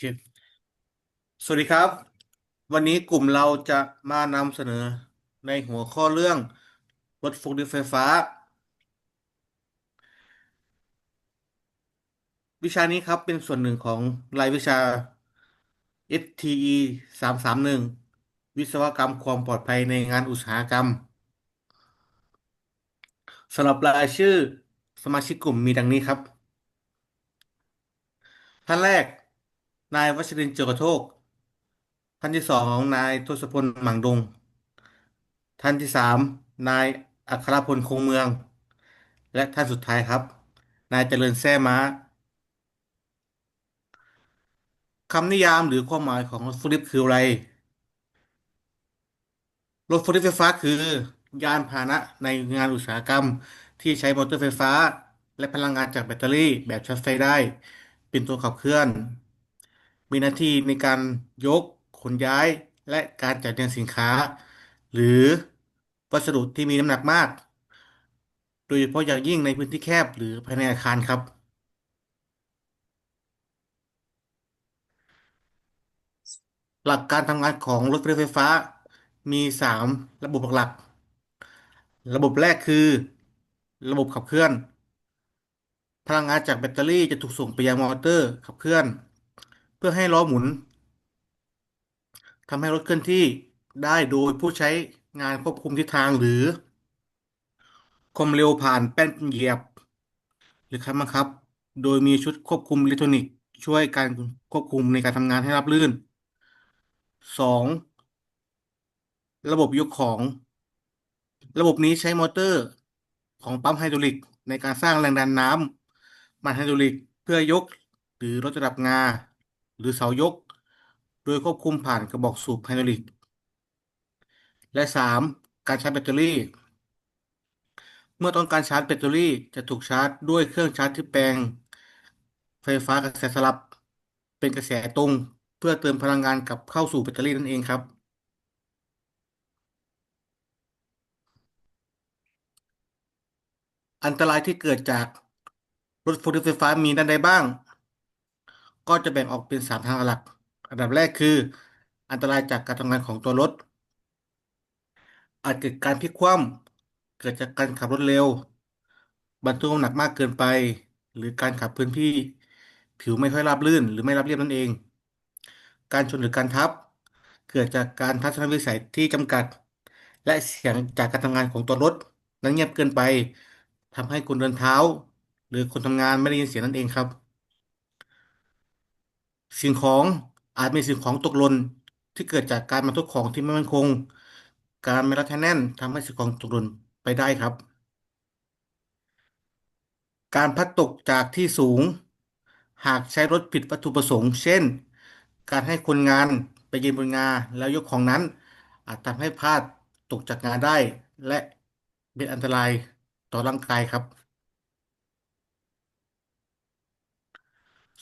คสวัสดีครับ วันนี้กลุ่มเราจะมานำเสนอในหัวข้อเรื่องรถฟล์คลิฟไฟฟ้า วิชานี้ครับเป็นส่วนหนึ่งของรายวิชา STE สามสามหนึ่งวิศวกรรมความปลอดภัยในงานอุตสาหกรรมสำหรับรายชื่อสมาชิกกลุ่มมีดังนี้ครับท่านแรก นายวัชรินทร์เจือกระโทก ท่านที่สองนายทศพลหมั่งดง ท่านที่สามนายอัครพลคงเมือง และท่านสุดท้ายครับ นายเจริญแซ่ม้าคำนิยามหรือความหมายของรถฟลิปคืออะไร รถฟลิปไฟฟ้าคือ ยานพาหนะในงานอุตสาหกรรม ที่ใช้มอเตอร์ไฟฟ้า และพลังงานจากแบตเตอรี่แบบชาร์จไฟได้ เป็นตัวขับเคลื่อน มีหน้าที่ในการยกขนย้ายและการจัดเรียงสินค้า หรือวัสดุที่มีน้ำหนักมาก โดยเฉพาะอย่างยิ่งในพื้นที่แคบหรือภายในอาคารครับ หลักการทำงานของรถไฟฟ้า มีสามระบบหลักๆระบบแรกคือ ระบบขับเคลื่อน พลังงานจากแบตเตอรี่จะถูกส่งไปยังมอเตอร์ขับเคลื่อน เพื่อให้ล้อหมุนทำให้รถเคลื่อนที่ได้โดยผู้ใช้งานควบคุมทิศทางหรือความเร็วผ่านแป้นเหยียบ หรือคันบังคับ โดยมีชุดควบคุมอิเล็กทรอนิกส์ช่วยการควบคุมในการทำงานให้ราบรื่นสองระบบยกของ ระบบนี้ใช้มอเตอร์ของปั๊มไฮดรอลิกในการสร้างแรงดันน้ำมันไฮดรอลิกเพื่อยกหรือลดระดับงา หรือเสายก โดยควบคุมผ่านกระบอกสูบไฮดรอลิก และสามการชาร์จแบตเตอรี่ เมื่อต้องการชาร์จแบตเตอรี่จะถูกชาร์จด้วยเครื่องชาร์จที่แปลง ไฟฟ้ากระแสสลับ เป็นกระแสตรง เพื่อเติมพลังงานกลับเข้าสู่แบตเตอรี่นั่นเองครับ อันตรายที่เกิดจากรถโฟล์คไฟฟ้ามีด้านใดบ้าง ก็จะแบ่งออกเป็นสามทางหลัก อันดับแรกคือ อันตรายจากการทำงานของตัวรถ อาจเกิดการพลิกคว่ำเกิดจากการขับรถเร็ว บรรทุกน้ำหนักมากเกินไป หรือการขับพื้นที่ ผิวไม่ค่อยราบรื่น หรือไม่ราบเรียบนั่นเอง การชนหรือการทับ เกิดจากการทัศนวิสัยที่จำกัด และเสียงจากการทำงานของตัวรถ นั้นเงียบเกินไปทำให้คนเดินเท้า หรือคนทำงานไม่ได้ยินเสียงนั่นเองครับ สิ่งของอาจมีสิ่งของตกหล่นที่เกิดจากการบรรทุกของที่ไม่มั่นคง การไม่รัดให้แน่นทำให้สิ่งของตกหล่นไปได้ครับ การพลัดตกจากที่สูง หากใช้รถผิดวัตถุประสงค์ เช่น การให้คนงานไปยืนบนงาแล้วยกของนั้น อาจทำให้พลาดตกจากงาได้ และเป็นอันตรายต่อร่างกายครับ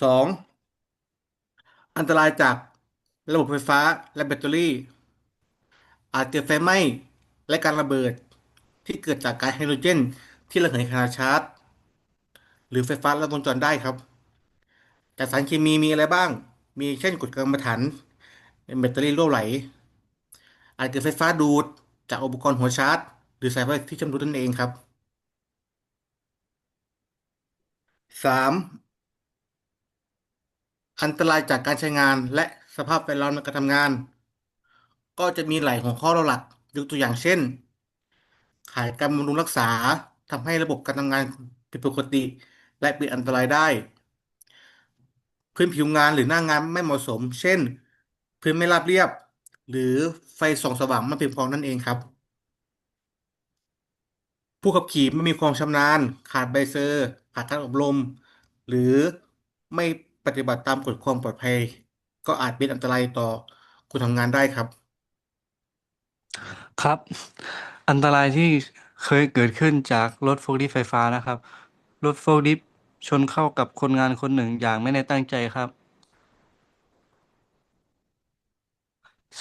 ส อันตรายจากระบบไฟฟ้าและแบตเตอรี่ อาจเกิดไฟไหม้และการระเบิดที่เกิดจากก๊าซไฮโดรเจน ที่ระเหยขณะชาร์จ หรือไฟฟ้าลัดวงจรได้ครับจากสารเคมีมีอะไรบ้าง มีเช่นกรดกัมมันถันแบตเตอรี่รั่วไหล อาจเกิดไฟฟ้าดูดจากอุปกรณ์หัวชาร์จ หรือสายไฟที่ชำรุดนั่นเองครับสาม อันตรายจากการใช้งานและสภาพแวดล้อมในการทำงาน ก็จะมีหลายหัวข้อหลักยกตัวอย่างเช่น ขาดการบำรุงรักษาทำให้ระบบการทำงานผิดปกติ และเป็นอันตรายได้ พื้นผิวงานหรือหน้างานไม่เหมาะสม เช่น พื้นไม่ราบเรียบ หรือไฟส่องสว่างไม่เพียงพอนั่นเองครับ ผู้ขับขี่ไม่มีความชำนาญ ขาดใบเซอร์ ขาดการอบรม หรือไม่ ปฏิบัติตามกฎความปลอดภัย ก็อาจเป็นอันตรายต่อคนทำงานได้ครับ ครับ อันตรายที่เคยเกิดขึ้นจากรถโฟล์คลิฟต์ไฟฟ้านะครับ รถโฟล์คลิฟต์ชนเข้ากับคนงานคนหนึ่งอย่างไม่ได้ตั้งใจครับ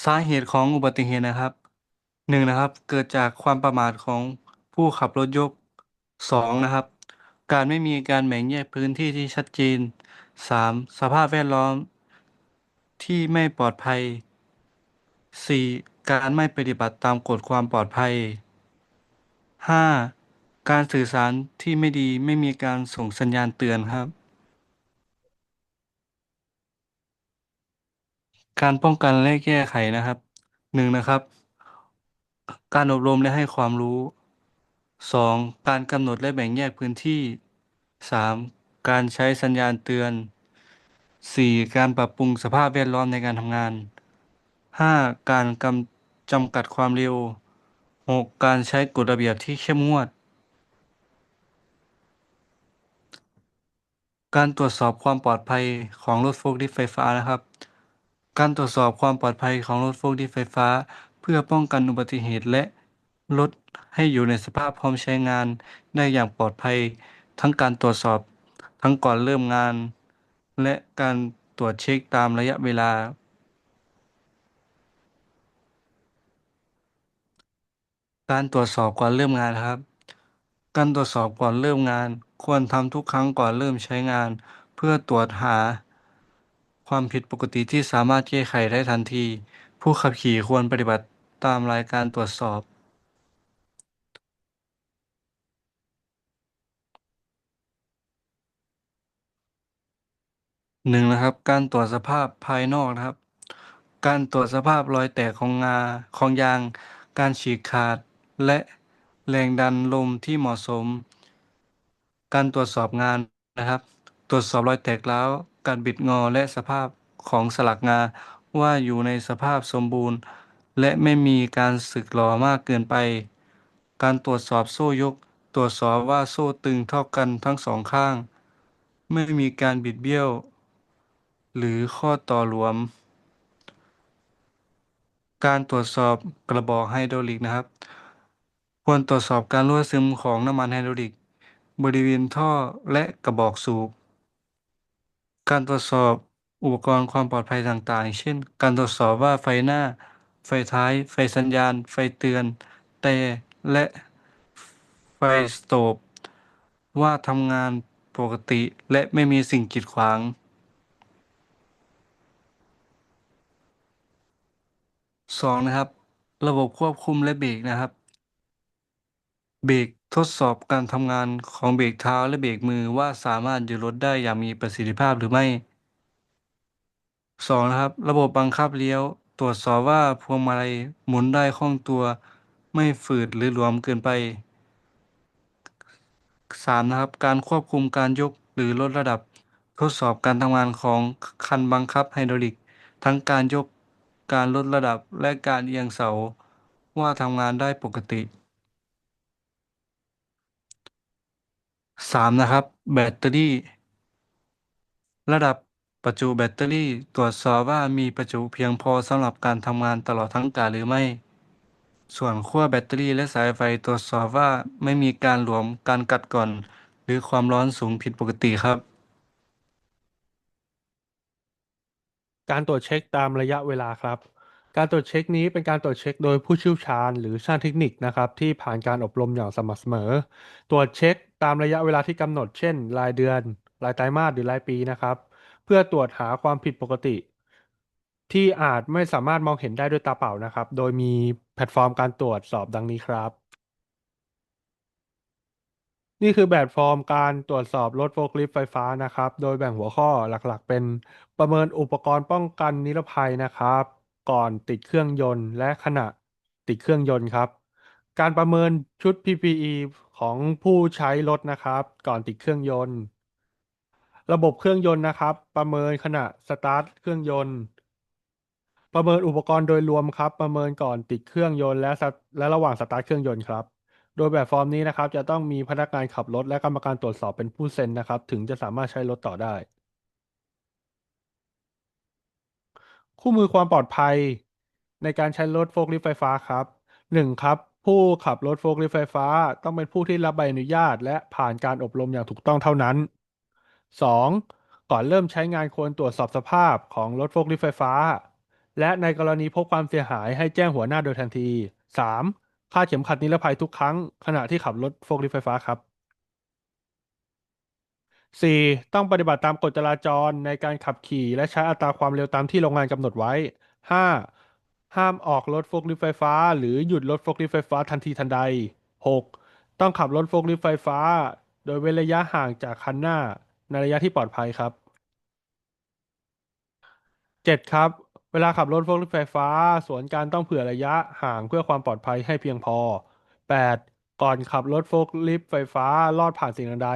สาเหตุของอุบัติเหตุนะครับหนึ่งนะครับ เกิดจากความประมาทของผู้ขับรถยกสองนะครับ การไม่มีการแบ่งแยกพื้นที่ที่ชัดเจน สามสภาพแวดล้อมที่ไม่ปลอดภัย 4. การไม่ปฏิบัติตามกฎความปลอดภัย 5. การสื่อสารที่ไม่ดีไม่มีการส่งสัญญาณเตือนครับ การป้องกันและแก้ไขนะครับหนึ่งนะครับ การอบรมและให้ความรู้สองการกำหนดและแบ่งแยกพื้นที่สาม การใช้สัญญาณเตือนสี่การปรับปรุงสภาพแวดล้อมในการทำงานห้าการกำจำกัดความเร็วหกการใช้กฎระเบียบที่เข้มงวด การตรวจสอบความปลอดภัยของรถโฟล์คลิฟต์ไฟฟ้านะครับ การตรวจสอบความปลอดภัยของรถโฟล์คลิฟต์ไฟฟ้า เพื่อป้องกันอุบัติเหตุและรถให้อยู่ในสภาพพร้อมใช้งานได้อย่างปลอดภัย ทั้งการตรวจสอบ ทั้งก่อนเริ่มงาน และการตรวจเช็คตามระยะเวลา การตรวจสอบก่อนเริ่มงานครับ การตรวจสอบก่อนเริ่มงาน ควรทำทุกครั้งก่อนเริ่มใช้งาน เพื่อตรวจหา ความผิดปกติที่สามารถแก้ไขได้ทันที ผู้ขับขี่ควรปฏิบัติตามรายการตรวจสอบ หนึ่งนะครับ การตรวจสภาพภายนอกนะครับ การตรวจสภาพรอยแตกของงาของยาง การฉีกขาด และแรงดันลมที่เหมาะสม การตรวจสอบงานนะครับ ตรวจสอบรอยแตกร้ว การบิดงอและสภาพของสลักงาว่าอยู่ในสภาพสมบูรณ์ และไม่มีการสึกหรอมากเกินไป การตรวจสอบโซ่ยก ตรวจสอบว่าโซ่ตึงเท่ากันทั้งสองข้าง ไม่มีการบิดเบี้ยว หรือข้อต่อหลวม การตรวจสอบกระบอกไฮดรอลิกนะครับ ควรตรวจสอบการรั่วซึมของน้ำมันไฮดรอลิก บริเวณท่อและกระบอกสูบ การตรวจสอบอุปกรณ์ความปลอดภัยต่างๆ เช่น การตรวจสอบว่าไฟหน้า ไฟท้าย ไฟสัญญาณ ไฟเตือน แต่และไฟสโตปว่าทำงานปกติและไม่มีสิ่งกีดขวาง สองนะครับ ระบบควบคุมและเบรกนะครับ เบรกทดสอบการทำงานของเบรกเท้าและเบรกมือว่าสามารถหยุดรถได้อย่างมีประสิทธิภาพหรือไม่สองนะครับ ระบบบังคับเลี้ยว ตรวจสอบว่าพวงมาลัยหมุนได้คล่องตัว ไม่ฝืดหรือหลวมเกินไปสามนะครับ การควบคุมการยกหรือลดระดับ ทดสอบการทำงานของคันบังคับไฮดรอลิก ทั้งการยก การลดระดับและการเอียงเสาว่าทำงานได้ปกติสามนะครับ แบตเตอรี่ ระดับประจุแบตเตอรี่ตรวจสอบว่ามีประจุเพียงพอสำหรับการทำงานตลอดทั้งการหรือไม่ ส่วนขั้วแบตเตอรี่และสายไฟตรวจสอบว่าไม่มีการหลวมการกัดก่อน หรือความร้อนสูงผิดปกติครับ การตรวจเช็คตามระยะเวลาครับ การตรวจเช็คนี้เป็นการตรวจเช็คโดยผู้เชี่ยวชาญ หรือช่างเทคนิคนะครับที่ผ่านการอบรมอย่างสม่ำเสมอ ตรวจเช็คตามระยะเวลาที่กำหนด เช่น รายเดือน รายไตรมาสหรือรายปีนะครับ เพื่อตรวจหาความผิดปกติ ที่อาจไม่สามารถมองเห็นได้ด้วยตาเปล่านะครับ โดยมีแพลตฟอร์มการตรวจสอบดังนี้ครับ นี่คือแบบฟอร์มการตรวจสอบรถโฟล์คลิฟต์ไฟฟ้านะครับ โดยแบ่งหัวข้อหลักๆ เป็นประเมินอุปกรณ์ป้องกันนิรภัยนะครับ ก่อนติดเครื่องยนต์และขณะติดเครื่องยนต์ครับ การประเมินชุด PPE ของผู้ใช้รถนะครับ ก่อนติดเครื่องยนต์ ระบบเครื่องยนต์นะครับ ประเมินขณะสตาร์ทเครื่องยนต์ ประเมินอุปกรณ์โดยรวมครับ ประเมินก่อนติดเครื่องยนต์และและระหว่างสตาร์ทเครื่องยนต์ครับ โดยแบบฟอร์มนี้นะครับ จะต้องมีพนักงานขับรถและกรรมการตรวจสอบเป็นผู้เซ็นนะครับ ถึงจะสามารถใช้รถต่อได้ คู่มือความปลอดภัย ในการใช้รถโฟล์คลิฟต์ไฟฟ้าครับหนึ่งครับ ผู้ขับรถโฟล์คลิฟต์ไฟฟ้า ต้องเป็นผู้ที่รับใบอนุญาต และผ่านการอบรมอย่างถูกต้องเท่านั้นสองก่อนเริ่มใช้งานควรตรวจสอบสภาพของรถโฟล์คลิฟต์ไฟฟ้า และในกรณีพบความเสียหายให้แจ้งหัวหน้าโดยทันทีสาม คาดเข็มขัดนิรภัยทุกครั้ง ขณะที่ขับรถโฟล์คลิฟต์ไฟฟ้าครับสี่ต้องปฏิบัติตามกฎจราจรในการขับขี่และใช้อัตราความเร็วตามที่โรงงานกำหนดไว้ห้าห้ามออกรถโฟล์คลิฟต์ไฟฟ้า หรือหยุดรถโฟล์คลิฟต์ไฟฟ้าทันทีทันใดหกต้องขับรถโฟล์คลิฟต์ไฟฟ้า โดยเว้นระยะห่างจากคันหน้าในระยะที่ปลอดภัยครับเจ็ดครับ เวลาขับรถโฟล์คลิฟไฟฟ้า สวนการต้องเผื่อระยะห่างเพื่อความปลอดภัยให้เพียงพอแปดก่อนขับรถโฟล์คลิฟต์ไฟฟ้าลอดผ่านสิ่งใด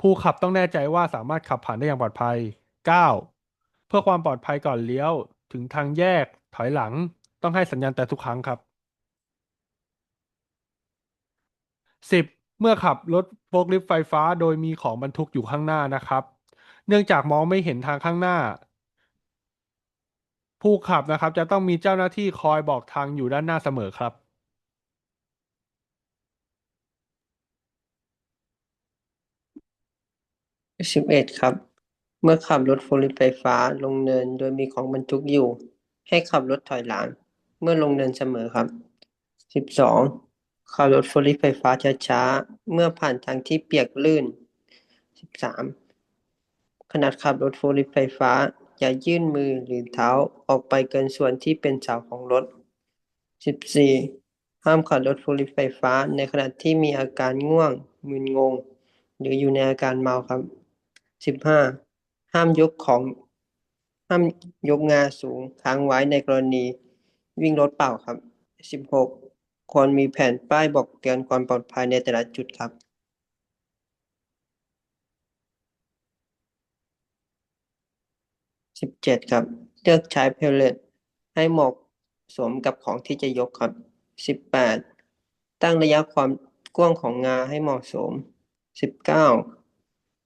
ผู้ขับต้องแน่ใจว่าสามารถขับผ่านได้อย่างปลอดภัยเก้าเพื่อความปลอดภัยก่อนเลี้ยว ถึงทางแยกถอยหลัง ต้องให้สัญญาณแต่ทุกครั้งครับสิบเมื่อขับรถโฟล์คลิฟต์ไฟฟ้าโดยมีของบรรทุกอยู่ข้างหน้านะครับ เนื่องจากมองไม่เห็นทางข้างหน้า ผู้ขับนะครับ จะต้องมีเจ้าหน้าที่คอยบอกทางอยู่ด้านหน้าเสมอครับ สิบเอ็ดครับ เมื่อขับรถโฟลิไฟฟ้าลงเนินโดยมีของบรรทุกอยู่ ให้ขับรถถอยหลังเมื่อลงเนินเสมอครับสิบสองขับรถโฟลิไฟฟ้าช้าๆเมื่อผ่านทางที่เปียกลื่นสิบสามขณะขับรถโฟลิไฟฟ้า อย่ายื่นมือหรือเท้าออกไปเกินส่วนที่เป็นเสาของรถสิบสี่ห้ามขับรถโฟล์คลิฟไฟฟ้าในขณะที่มีอาการง่วงมึนงง หรืออยู่ในอาการเมาครับสิบห้าห้ามยกของ ห้ามยกงาสูงค้างไว้ในกรณีวิ่งรถเปล่าครับสิบหกควรมีแผ่นป้ายบอกเตือนความปลอดภัยในแต่ละจุดครับ สิบเจ็ดครับ เลือกใช้เพลเลตให้เหมาะสมกับของที่จะยกครับสิบแปดตั้งระยะความกว้างของงาให้เหมาะสมสิบเก้า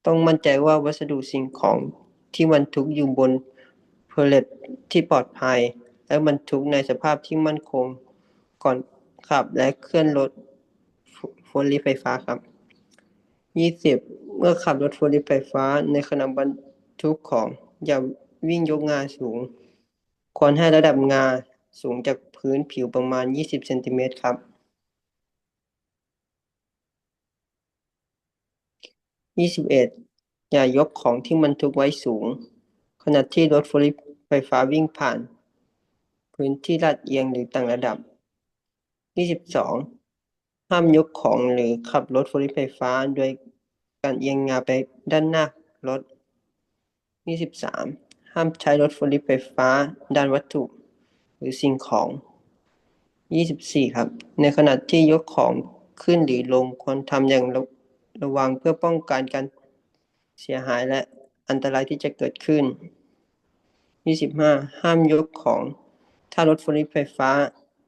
ต้องมั่นใจว่าวัสดุสิ่งของที่บรรทุกอยู่บนเพลเลตที่ปลอดภัย และบรรทุกในสภาพที่มั่นคงก่อนขับและเคลื่อนรถโฟลลิฟต์ไฟฟ้าครับยี่สิบเมื่อขับรถโฟลลิฟต์ไฟฟ้าในขณะบรรทุกของอย่า วิ่งยกงาสูง ควรให้ระดับงาสูงจากพื้นผิวประมาณ 20เซนติเมตรครับยี่สิบเอ็ดอย่ายกของที่บรรทุกไว้สูง ขณะที่รถฟล์คลิฟต์ไฟฟ้าวิ่งผ่าน พื้นที่ลาดเอียงหรือต่างระดับยี่สิบสองห้ามยกของหรือขับรถฟล์คลิฟต์ไฟฟ้าโดยการเอียงงาไปด้านหน้ารถยี่สิบสาม ห้ามใช้รถฟล์คลิฟต์ไฟฟ้าด้านวัตถุ หรือสิ่งของยี่สิบสี่ครับ ในขณะที่ยกของขึ้นหรือลงควรทำอย่างระระวังเพื่อป้องกันการเสียหายและอันตรายที่จะเกิดขึ้นยี่สิบห้าห้ามยกของ ถ้ารถฟล์คลิฟต์ไฟฟ้า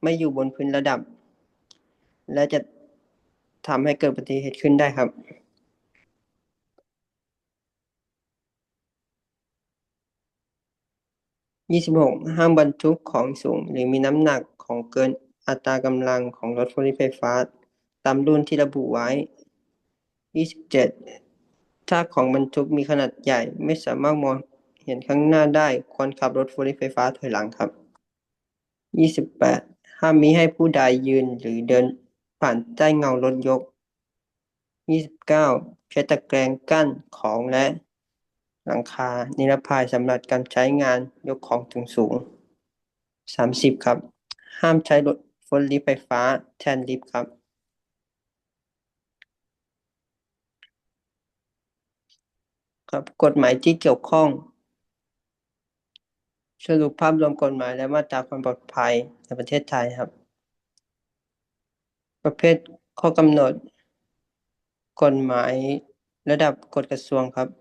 ไม่อยู่บนพื้นระดับ และจะทำให้เกิดอุบัติเหตุขึ้นได้ครับ ยี่สิบหกห้ามบรรทุกของสูง หรือมีน้ำหนักของเกินอัตรากำลังของรถฟล์คลิฟต์ไฟฟ้า ตามรุ่นที่ระบุไว้ยี่สิบเจ็ดถ้าของบรรทุกมีขนาดใหญ่ไม่สามารถมองเห็นข้างหน้าได้ควรขับรถฟล์คลิฟต์ไฟฟ้าถอยหลังครับยี่สิบแปดห้ามมิให้ผู้ใดยืนหรือเดินผ่านใต้เงารถยกยี่สิบเก้าใช้ตะแกรงกั้นของและ หลังคา นิรภัยสำหรับการใช้งานยกของถึงสูงสามสิบครับ ห้ามใช้รถฟลลิฟต์ไฟฟ้าแทนลิฟต์ครับ ครับ กฎหมายที่เกี่ยวข้อง สรุปภาพรวมกฎหมายและมาตราความปลอดภัยในประเทศไทยครับ ประเภทข้อกำหนด กฎหมายระดับกฎกระทรวงครับ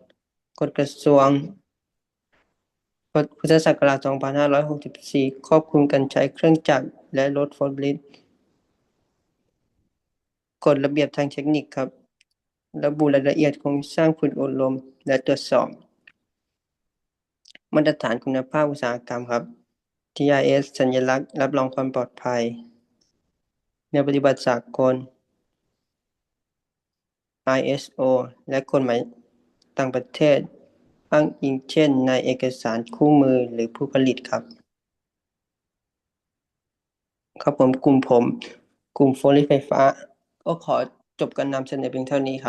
กฎกระทรวงพุทธศักราช 2564 ครอบคลุมการใช้เครื่องจักรและรถโฟล์คลิฟต์กฎระเบียบทางเทคนิคครับ ระบุรายละเอียดโครงสร้างฝึกอบรมและตรวจสอบ มาตรฐานคุณภาพอุตสาหกรรมครับ TIS สัญลักษณ์รับรองความปลอดภัยแนวปฏิบัติสากล ISO และกฎหมาย ต่างประเทศ อ้างอิงเช่น ในเอกสารคู่มือหรือผู้ผลิตครับ ครับผมกลุ่มผม กลุ่มโฟลิไฟฟ้า ก็ขอจบการนำเสนอเพียงเท่านี้ครับ